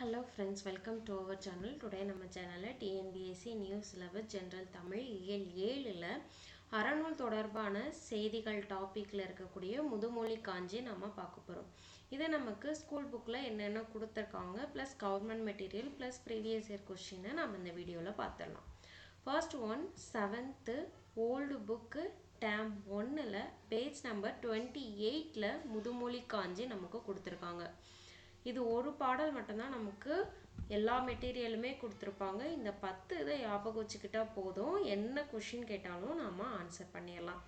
Hello friends welcome to our channel today நம்ம சேனலில் TNPSC news level general Tamil இயல் ஏழில் அறநூல் தொடர்பான செய்திகள் டாப்பிக்கில் இருக்கக்கூடிய முதுமொழி காஞ்சி நம்ம பார்க்க போகிறோம் இதை நமக்கு ஸ்கூல் புக்கில் என்னென்ன கொடுத்துருக்காங்க plus government material plus previous year கொஷினை நம்ம இந்த வீடியோவில் பார்த்துடலாம். First one seventh old book term ஒன்னில் பேஜ் நம்பர் டுவெண்ட்டி எயிட்டில் முதுமொழி காஞ்சி நமக்கு கொடுத்துருக்காங்க. இது ஒரு பாடல் மட்டும்தான் நமக்கு எல்லா மெட்டீரியலுமே கொடுத்துருப்பாங்க. இந்த பத்து இதை ஞாபகம் வச்சுக்கிட்டா போதும். என்ன கொஷின் கேட்டாலும் நாம் ஆன்சர் பண்ணிடலாம்.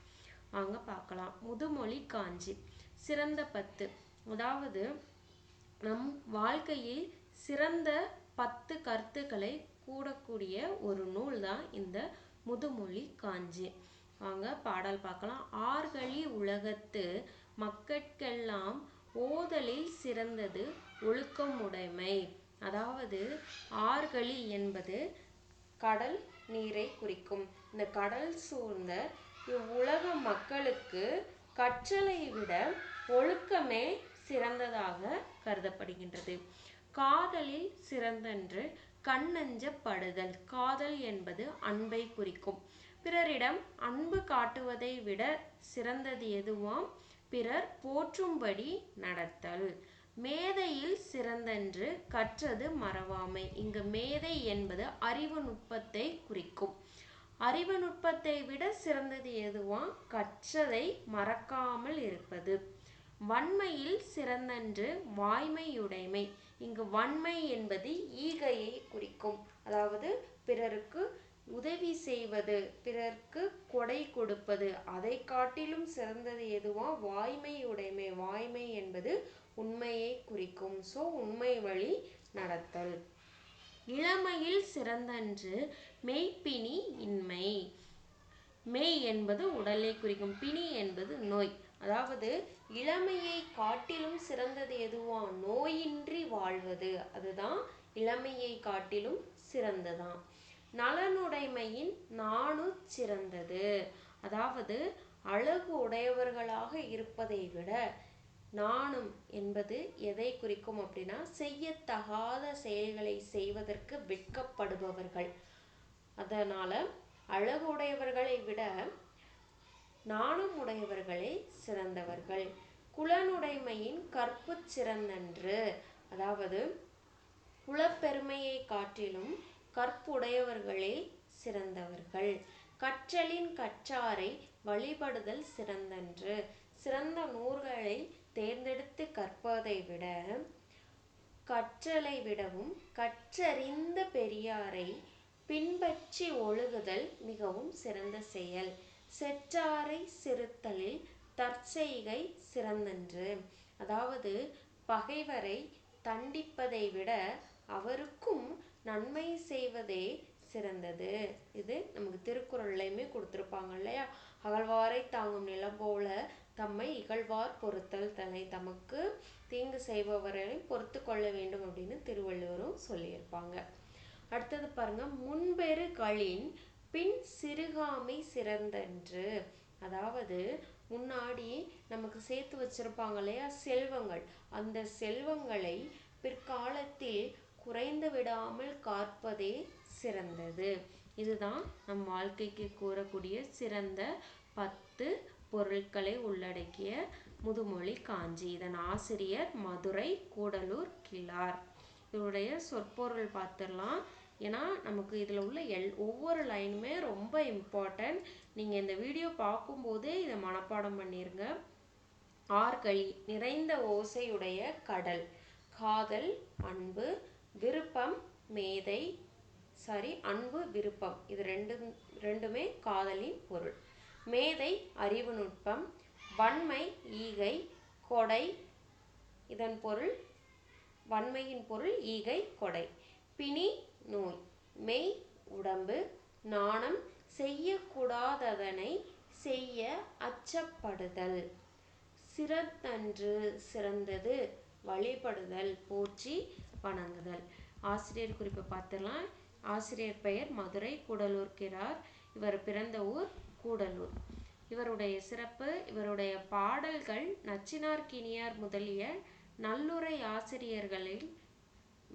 வாங்க பார்க்கலாம். முதுமொழி காஞ்சி. சிறந்த பத்து. அதாவது நம் வாழ்க்கையில் சிறந்த பத்து கருத்துக்களை கூடக்கூடிய ஒரு நூல் தான் இந்த முதுமொழி காஞ்சி. வாங்க பாடல் பார்க்கலாம். ஆர்களி உலகத்து மக்கட்கெல்லாம் ஓதலில் சிறந்தது ஒழுக்கமுடைமை. அதாவது ஆர்களி என்பது கடல் நீரை குறிக்கும். இந்த கடல் சூழ்ந்த இவ்வுலக மக்களுக்கு கற்றலை விட ஒழுக்கமே சிறந்ததாக கருதப்படுகின்றது. காதலில் சிறந்தன்று கண்ணஞ்சப்படுதல். காதல் என்பது அன்பை குறிக்கும். பிறரிடம் அன்பு காட்டுவதை விட சிறந்தது எதுவாம்? பிறர் போற்றும்படி நடத்தல். மேதையில் சிறந்தன்று கற்றது மறவாமை. இங்கு மேதை என்பது அறிவு நுட்பத்தை குறிக்கும். அறிவு நுட்பத்தை விட சிறந்தது எதுவா? கற்றதை மறக்காமல் இருப்பது. வன்மையில் சிறந்தன்று வாய்மையுடைமை. இங்கு வன்மை என்பது ஈகையை குறிக்கும். அதாவது பிறருக்கு உதவி செய்வது பிறர்க்கு கொடை கொடுப்பது அதை காட்டிலும் சிறந்தது எதுவா? வாய்மை உடைமை. வாய்மை என்பது உண்மையை குறிக்கும். ஸோ உண்மை வழி நடத்தல். இளமையில் சிறந்தன்று மெய்ப்பிணி இன்மை. மெய் என்பது உடலை குறிக்கும். பிணி என்பது நோய். அதாவது இளமையை காட்டிலும் சிறந்தது எதுவா? நோயின்றி வாழ்வது. அதுதான் இளமையை காட்டிலும் சிறந்ததான் நலனுடைமையின் நாணு சிறந்தது. அதாவது அழகு உடையவர்களாக இருப்பதை விட நாணம் என்பது எதை குறிக்கும் அப்படின்னா செய்யத்தகாத செயல்களை செய்வதற்கு வெட்கப்படுபவர்கள். அதனால அழகு உடையவர்களை விட நாணம் உடையவர்களே சிறந்தவர்கள். குலனுடைமையின் கற்பு சிறந்தன்று. அதாவது குலப்பெருமையை காட்டிலும் கற்புடையவர்களே சிறந்தவர்கள். கற்றலின் கற்றாரை வழிபடுதல் சிறந்தன்று. சிறந்த நூல்களை தேர்ந்தெடுத்து கற்பதை விட கற்றலை விடவும் கற்றறிந்த பெரியாரை பின்பற்றி ஒழுகுதல் மிகவும் சிறந்த செயல். செற்றாரை சிறுத்தலில் தற்செய்கை சிறந்தன்று. அதாவது பகைவரை தண்டிப்பதை விட அவருக்கும் நன்மை செய்வதே சிறந்தது. இது நமக்கு திருக்குறள்லையுமே கொடுத்துருப்பாங்க இல்லையா? அகழ்வாரை தாங்கும் நிலம் போல தம்மை இகழ்வார் பொறுத்தல் தலை. தமக்கு தீங்கு செய்பவரை பொறுத்து கொள்ள வேண்டும் அப்படின்னு திருவள்ளுவரும் சொல்லியிருப்பாங்க. அடுத்தது பாருங்க முன்பெரு களின் பின் சிறுகாமை சிறந்தன்று அதாவது முன்னாடி நமக்கு சேர்த்து வச்சிருப்பாங்க இல்லையா? செல்வங்கள். அந்த செல்வங்களை பிற்காலத்தில் குறைந்து விடாமல் காப்பதே சிறந்தது. இதுதான் நம் வாழ்க்கைக்கு கூறக்கூடிய சிறந்த பத்து பொருட்களை உள்ளடக்கிய முதுமொழி காஞ்சி. இதன் ஆசிரியர் மதுரை கூடலூர் கிளார் இதனுடைய சொற்பொருள் பார்த்துடலாம். ஏன்னா நமக்கு இதில் உள்ள எல் ஒவ்வொரு லைனுமே ரொம்ப இம்பார்ட்டன்ட் நீங்கள் இந்த வீடியோ பார்க்கும்போதே இதை மனப்பாடம் பண்ணிடுங்க ஆர்களி நிறைந்த ஓசையுடைய கடல். காதல் அன்பு விருப்பம் மேதை சாரி அன்பு விருப்பம். இது ரெண்டு ரெண்டுமே காதலின் பொருள். மேதை அறிவு நுட்பம். வன்மை ஈகை கொடை. இதன் பொருள் வன்மையின் பொருள் ஈகை கொடை. பிணி நோய். மெய் உடம்பு. நாணம் செய்யக்கூடாததனை செய்ய அச்சப்படுதல். சிறந்தன்று சிறந்தது. வழிபடுதல் போற்றி வணங்குதல். ஆசிரியர் குறிப்பை பார்த்துடலாம். ஆசிரியர் பெயர் மதுரை கூடலூர் கிரார். இவர் பிறந்த ஊர் கூடலூர். இவருடைய சிறப்பு இவருடைய பாடல்கள் நச்சினார் கினியார் முதலிய நல்லுரை ஆசிரியர்களில்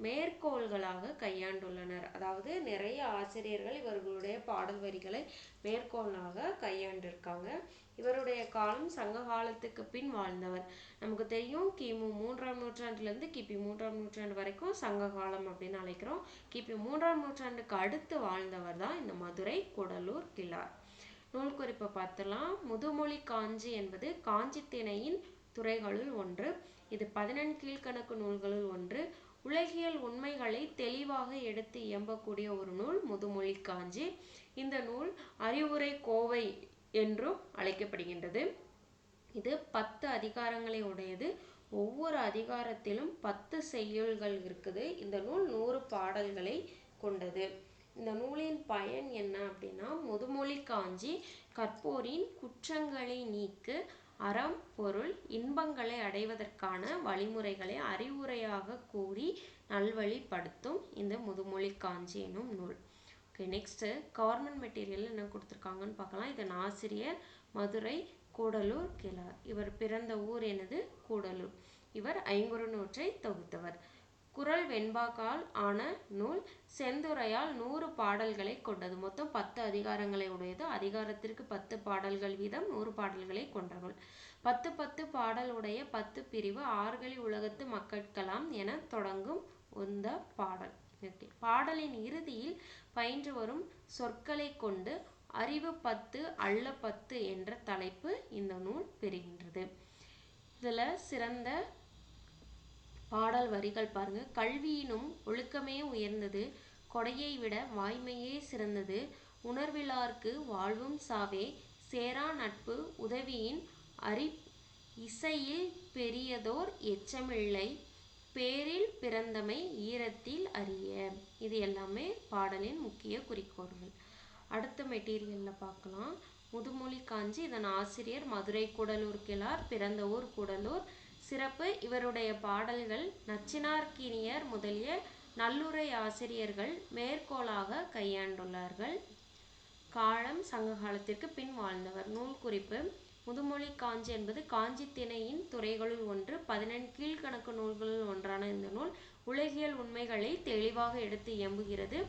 மேற்கோள்களாக கையாண்டுள்ளனர். அதாவது நிறைய ஆசிரியர்கள் இவர்களுடைய பாடல் வரிகளை மேற்கோளாக கையாண்டிருக்காங்க. இவருடைய காலம் சங்க காலத்துக்கு பின் வாழ்ந்தவர். நமக்கு தெரியும் கிமு மூன்றாம் நூற்றாண்டுலேருந்து கிபி மூன்றாம் நூற்றாண்டு வரைக்கும் சங்க காலம் அப்படின்னு அழைக்கிறோம். கிபி மூன்றாம் நூற்றாண்டுக்கு அடுத்து வாழ்ந்தவர் தான் இந்த மதுரை கூடலூர் கிழார். நூல் குறிப்பை பார்த்தலாம் முதுமொழி காஞ்சி என்பது காஞ்சி திணையின் துறைகளுள் ஒன்று. இது பதினெண் கீழ்கணக்கு நூல்களுள் ஒன்று. உலகியல் உண்மைகளை தெளிவாக எடுத்து இயம்பக்கூடிய ஒரு நூல் முதுமொழி காஞ்சி. இந்த நூல் அறிவுரை கோவை என்றும் அழைக்கப்படுகின்றது. இது பத்து அதிகாரங்களை உடையது. ஒவ்வொரு அதிகாரத்திலும் பத்து செய்யுள்கள் இருக்குது. இந்த நூல் நூறு பாடல்களை கொண்டது. இந்த நூலின் பயன் என்ன அப்படின்னா முதுமொழி காஞ்சி கற்போரின் குற்றங்களை நீக்கு அறம் பொருள் இன்பங்களை அடைவதற்கான வழிமுறைகளை அறிவுரையாக கூறி நல்வழிப்படுத்தும் இந்த முதுமொழி காஞ்சி எனும் நூல். ஓகே நெக்ஸ்ட்டு கவர்மெண்ட் மெட்டீரியல் என்ன கொடுத்துருக்காங்கன்னு பார்க்கலாம். இதன் ஆசிரியர் மதுரை கூடலூர் கிழார் இவர் பிறந்த ஊர் எனது கூடலூர். இவர் ஐங்குறு நூற்றை தொகுத்தவர். குரல் வெண்பாக்கால் ஆன நூல் செந்துரையால் நூறு பாடல்களை கொண்டது. மொத்தம் பத்து அதிகாரங்களை உடையது. அதிகாரத்திற்கு பத்து பாடல்கள் வீதம் நூறு பாடல்களை கொண்ட நூல் பத்து பத்து பாடல் உடைய பத்து பிரிவு ஆர்கழி உலகத்து மக்கட்கலாம் என தொடங்கும் உந்த பாடல். ஓகே. பாடலின் இறுதியில் பயின்று வரும் சொற்களை கொண்டு அறிவு பத்து அள்ள பத்து என்ற தலைப்பு இந்த நூல் பெறுகின்றது. இதில் சிறந்த பாடல் வரிகள் பாருங்க. கல்வியினும் ஒழுக்கமே உயர்ந்தது. கொடையை விட வாய்மையே சிறந்தது. உணர்விலார்க்கு வாழ்வும் சாவே. சேரா நட்பு உதவியின் அறி இசையில் பெரியதோர் எச்சமில்லை. பேரில் பிறந்தமை ஈரத்தில் அறிய இது எல்லாமே பாடலின் முக்கிய குறிக்கோள்கள். அடுத்த மெட்டீரியலில் பார்க்கலாம் முதுமொழி காஞ்சி இதன் ஆசிரியர் மதுரை கூடலூர் கிழார் பிறந்த ஊர் கூடலூர் சிறப்பு. இவருடைய பாடல்கள் நச்சினார்க்கினியர் முதலிய நல்லுரை ஆசிரியர்கள் மேற்கோளாக கையாண்டுள்ளார்கள். காலம் சங்க காலத்திற்கு பின் வாழ்ந்தவர். நூல் குறிப்பு. முதுமொழி காஞ்சி என்பது காஞ்சி திணையின் துறைகளுள் ஒன்று. பதினெண் கீழ்கணக்கு நூல்களுள் ஒன்றான இந்த நூல் உலகியல் உண்மைகளை தெளிவாக எடுத்து இயம்புகிறது.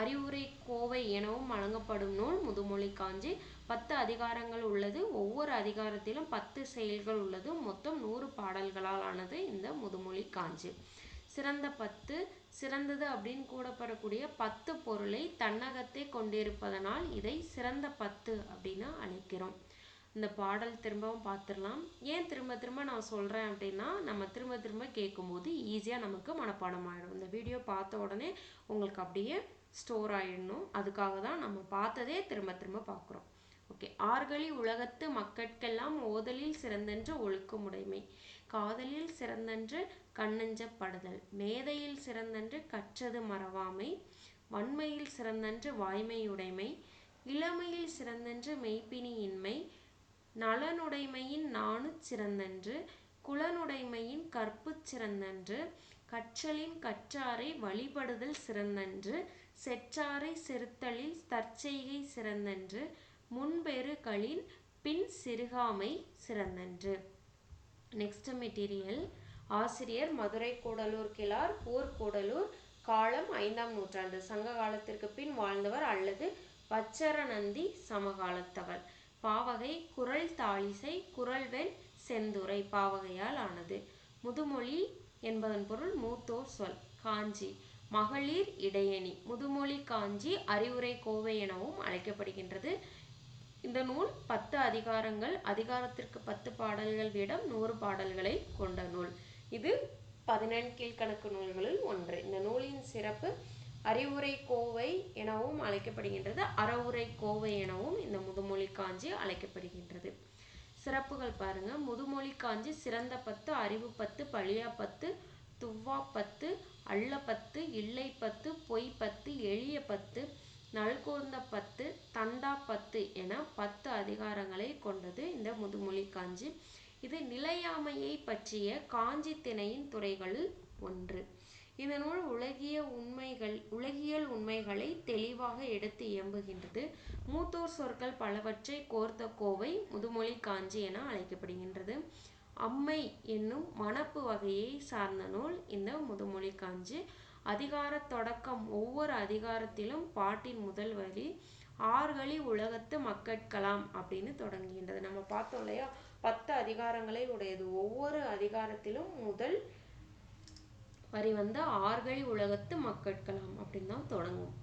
அறிவுரை கோவை எனவும் வழங்கப்படும் நூல் முதுமொழி காஞ்சி. பத்து அதிகாரங்கள் உள்ளது. ஒவ்வொரு அதிகாரத்திலும் பத்து செயல்கள் உள்ளது. மொத்தம் நூறு பாடல்களால் ஆனது இந்த முதுமொழி காஞ்சி. சிறந்த பத்து சிறந்தது அப்படின்னு கூடப்படக்கூடிய பத்து பொருளை தன்னகத்தே கொண்டிருப்பதனால் இதை சிறந்த பத்து அப்படின்னு அழைக்கிறோம். இந்த பாடல் திரும்பவும் பார்த்துடலாம். ஏன் திரும்ப திரும்ப நான் சொல்கிறேன் அப்படின்னா நம்ம திரும்ப திரும்ப கேட்கும்போது ஈஸியாக நமக்கு மனப்பாடம் ஆகிடும் இந்த வீடியோ பார்த்த உடனே உங்களுக்கு அப்படியே ஸ்டோர் ஆகிடணும் அதுக்காக தான் நம்ம பார்த்ததே திரும்ப திரும்ப பார்க்குறோம். ஓகே. ஆர்கழி உலகத்து மக்கட்கெல்லாம் ஓதலில் சிறந்தென்று ஒழுக்கமுடைமை. காதலில் சிறந்தன்று கண்ணஞ்சப்படுதல் மேதையில் சிறந்தன்று கற்றது மறவாமை. வன்மையில் சிறந்தன்று வாய்மையுடைமை. இளமையில் சிறந்தென்று மெய்ப்பினியின்மை நலனுடைமையின் நாணு சிறந்தன்று. குலனுடைமையின் கற்பு சிறந்தன்று. கற்றலின் கற்றாரை வழிபடுதல் சிறந்தன்று. செற்றாரை செருத்தலில் தற்செய்கை சிறந்தன்று. முன்பெருகளின் பின் சிறுகாமை சிறந்தன்று. நெக்ஸ்ட் மெட்டீரியல் ஆசிரியர் மதுரை கூடலூர் கிழார் ஊர் கூடலூர் காலம் ஐந்தாம் நூற்றாண்டு. சங்க காலத்திற்கு பின் வாழ்ந்தவர் அல்லது வச்சரநந்தி சமகாலத்தவர். பாவகை குரல் தாளிசை குரல்வெண் செந்துரை பாவகையால் ஆனது. முதுமொழி என்பதன் பொருள் மூத்தோர் சொல். காஞ்சி மகளிர் இடையணி. முதுமொழி காஞ்சி அறிவுரை கோவை எனவும் அழைக்கப்படுகின்றது. இந்த நூல் பத்து அதிகாரங்கள் அதிகாரத்திற்கு பத்து பாடல்கள் வீடம் நூறு பாடல்களை கொண்ட நூல். இது பதினெண் கீழ்கணக்கு நூல்களில் ஒன்று. இந்த நூலின் சிறப்பு அறிவுரை கோவை எனவும் அழைக்கப்படுகின்றது. அறவுரை கோவை எனவும் இந்த முதுமொழி காஞ்சி அழைக்கப்படுகின்றது. சிறப்புகள் பாருங்க. முதுமொழி காஞ்சி சிறந்த பத்து அறிவு பத்து பழியா பத்து துவ்வா பத்து அள்ள பத்து இல்லை பத்து பொய் பத்து எளிய பத்து நல்கூர்ந்த பத்து தண்டா பத்து என பத்து அதிகாரங்களை கொண்டது இந்த முதுமொழி காஞ்சி. இது நிலையாமையை பற்றிய காஞ்சி திணையின் துறைகளில் ஒன்று. இந்த நூல் உலகிய உண்மைகள் உலகியல் உண்மைகளை தெளிவாக எடுத்து இயம்புகின்றது. மூத்தோர் சொற்கள் பலவற்றை கோர்த்த கோவை முதுமொழி காஞ்சி என அழைக்கப்படுகின்றது. அம்மை என்னும் மணப்பு வகையை சார்ந்த நூல் இந்த முதுமொழி காஞ்சி. அதிகாரத் தொடக்கம் ஒவ்வொரு அதிகாரத்திலும் பாட்டின் முதல் வரி ஆர்களி உலகத்து மக்கட்கலாம் அப்படின்னு தொடங்குகின்றது. நம்ம பார்த்தோம் இல்லையா? பத்து அதிகாரங்களை உடையது. ஒவ்வொரு அதிகாரத்திலும் முதல் வரி வந்து ஆர்களி உலகத்து மக்கட்கலாம் அப்படின்னு தான் தொடங்கும்.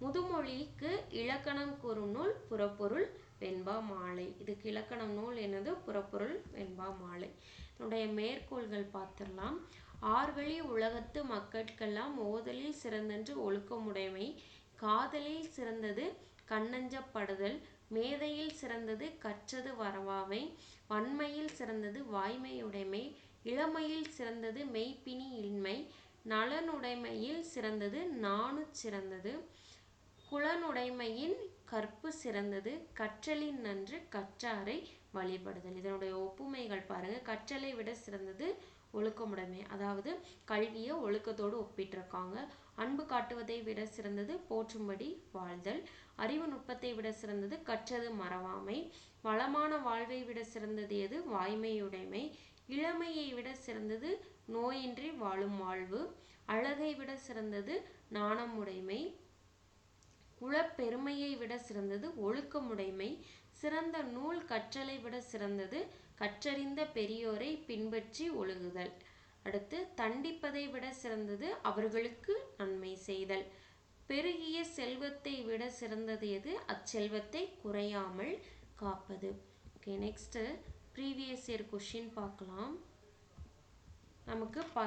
முதுமொழிக்கு இலக்கணம் கூறும் நூல் புறப்பொருள் வெண்பா மாலை. இதுக்கு இலக்கணம் நூல் என்னது? புறப்பொருள் வெண்பா மாலை. இதனுடைய மேற்கோள்கள் பார்த்துடலாம். ஆர்களி உலகத்து மக்கட்கெல்லாம் ஓதலில் சிறந்தன்று ஒழுக்கமுடைமை. காதலில் சிறந்தது கண்ணஞ்சப்படுதல். மேதையில் சிறந்தது கற்றது வரவாமை. வன்மையில் சிறந்தது வாய்மையுடைமை. இளமையில் சிறந்தது மெய்ப்பினி இன்மை. நலனுடைமையில் சிறந்தது நாணு சிறந்தது. குலனுடைமையின் கற்பு சிறந்தது கற்றலின் நன்று கற்றாரை வழிபடுதல். இதனுடைய ஒப்புமைகள் பாருங்க. கற்றலை விட சிறந்தது ஒழுக்கமுடைமை. அதாவது கல்வியை ஒழுக்கத்தோடு ஒப்பிட்டிருக்காங்க. அன்பு காட்டுவதை விட சிறந்தது போற்றும்படி வாழ்தல். அறிவு நுட்பத்தை விட சிறந்தது கற்றது மறவாமை. வளமான வாழ்வை விட சிறந்தது எது? வாய்மையுடைமை. இளமையை விட சிறந்தது நோயின்றி வாழும் வாழ்வு. அழகை விட சிறந்தது நாணமுடைமை. குலப்பெருமையை விட சிறந்தது ஒழுக்கமுடைமை. சிறந்த நூல் கற்றலை விட சிறந்தது கற்றறிந்த பெரியோரை பின்பற்றி ஒழுகுதல். அடுத்து தண்டிப்பதை விட சிறந்தது அவர்களுக்கு நன்மை செய்தல். பெருகிய செல்வத்தை விட சிறந்தது எது? அச்செல்வத்தை குறையாமல் காப்பது. Okay next previous year question பார்க்கலாம். நமக்கு ப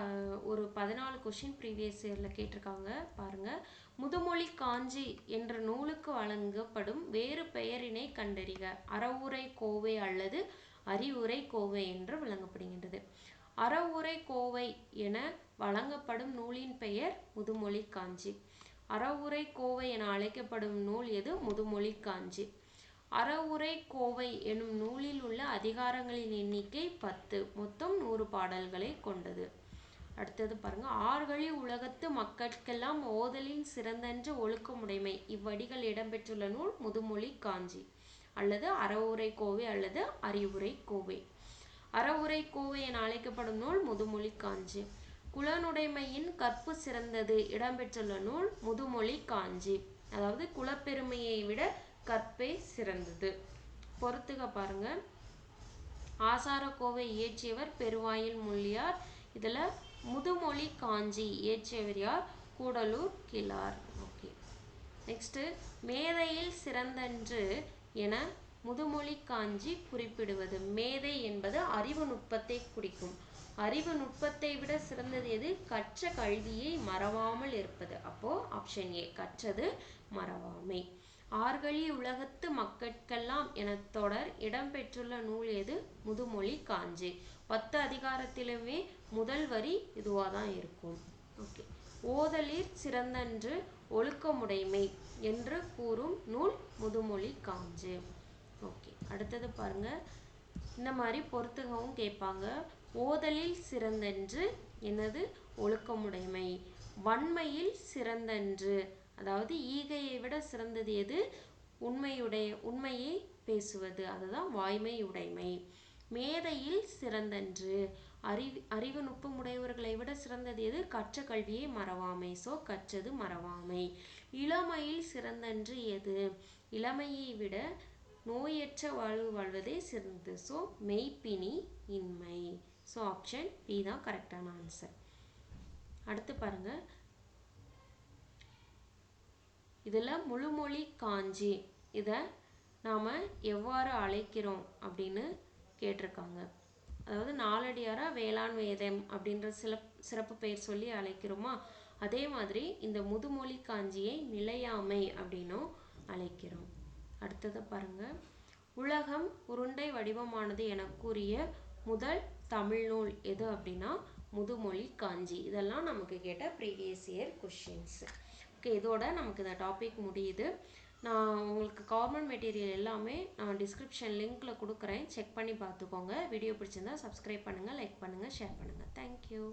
ஒரு பதினாலு கொஷின் ப்ரீவியஸ் இயரில் கேட்டிருக்காங்க. பாருங்கள் முதுமொழி காஞ்சி என்ற நூலுக்கு வழங்கப்படும் வேறு பெயரினை கண்டறிக. அறவுரை கோவை அல்லது அறிவுரை கோவை என்று வழங்கப்படுகின்றது அறவுரை கோவை என வழங்கப்படும் நூலின் பெயர் முதுமொழி காஞ்சி அறவுரை கோவை என அழைக்கப்படும் நூல் எது? முதுமொழி காஞ்சி அறவுரை கோவை எனும் நூலில் உள்ள அதிகாரங்களின் எண்ணிக்கை பத்து. மொத்தம் நூறு பாடல்களை கொண்டது. அடுத்தது பாருங்க. ஆறுகளி உலகத்து மக்கட்கெல்லாம் ஓதலில் சிறந்தன்று ஒழுக்கமுடைமை. இவ்வடிகள் இடம்பெற்றுள்ள நூல் முதுமொழி காஞ்சி அல்லது அறவுரை கோவை அல்லது அறிவுரை கோவை. அறவுரை கோவை என அழைக்கப்படும் நூல் முதுமொழி காஞ்சி. குலனுடைமையின் கற்பு சிறந்தது இடம்பெற்றுள்ள நூல் முதுமொழி காஞ்சி. அதாவது குலப்பெருமையை விட கற்பே சிறந்தது. பொறுத்துக பாருங்க. ஆசாரக்கோவை இயற்றியவர் பெருவாயில் முள்ளியார். இதில் முதுமொழி காஞ்சி இயற்றியவர் யார்? கூடலூர் கிளார் ஓகே. நெக்ஸ்ட்டு மேதையில் சிறந்தன்று என முதுமொழி காஞ்சி குறிப்பிடுவது. மேதை என்பது அறிவு நுட்பத்தை குறிக்கும். அறிவு நுட்பத்தை விட சிறந்தது எது? கற்ற கல்வியை மறவாமல் இருப்பது. அப்போ ஆப்ஷன் ஏ கற்றது மறவாமை. ஆர்கழி உலகத்து மக்கட்கெல்லாம் என தொடர் இடம்பெற்றுள்ள நூல் எது? முதுமொழி காஞ்சி. பத்து அதிகாரத்திலுமே முதல் வரி இதுவாக தான் இருக்கும். ஓகே ஓதலிற் சிறந்தன்று ஒழுக்கமுடைமை. என்று கூறும் நூல் முதுமொழி காஞ்சு. ஓகே. அடுத்தது பாருங்க. இந்த மாதிரி பொறுத்துகவும் கேட்பாங்க. ஓதலில் சிறந்தன்று என்னது? ஒழுக்கமுடைமை. வன்மையில் சிறந்தன்று அதாவது ஈகையை விட சிறந்தது எது? உண்மையுடைய உண்மையை பேசுவது. அதுதான் வாய்மை உடைமை. மேதையில் சிறந்தன்று அறிவு அறிவு நுட்பமுடையவர்களை விட சிறந்தது எது? கற்ற கல்வியை மறவாமை. ஸோ கற்றது மறவாமை. இளமையில் சிறந்தன்று எது? இளமையை விட நோயற்ற வாழ்வு வாழ்வதே சிறந்தது. ஸோ மெய்ப்பினி இன்மை. ஸோ ஆப்ஷன் பி தான் கரெக்டான ஆன்சர் அடுத்து பாருங்க. இதில் முழுமொழி காஞ்சி. இதை நாம் எவ்வாறு அழைக்கிறோம் அப்படின்னு கேட்டிருக்காங்க. அதாவது நாலடியாரா வேளாண் வேதம் அப்படின்ற சிறப் சிறப்பு பெயர் சொல்லி அழைக்கிறோமா? அதே மாதிரி இந்த முதுமொழி காஞ்சியை நிலையாமை அப்படின்னும் அழைக்கிறோம். அடுத்தது பாருங்க. உலகம் உருண்டை வடிவமானது என கூறிய முதல் தமிழ் நூல் எது அப்படின்னா முதுமொழி காஞ்சி. இதெல்லாம் நமக்கு கேட்ட ப்ரீவியஸ் இயர் கொஷின்ஸ் ஓகே இதோட நமக்கு இந்த டாபிக் முடியுது. நான் உங்களுக்கு கவர்மெண்ட் மெட்டீரியல் எல்லாமே நான் டிஸ்கிரிப்ஷன் லிங்க்கில் கொடுக்குறேன். செக் பண்ணி பார்த்துக்கோங்க. வீடியோ பிடிச்சிருந்தா சப்ஸ்கிரைப் பண்ணுங்கள் லைக் பண்ணுங்கள் ஷேர் பண்ணுங்கள் தேங்க்யூ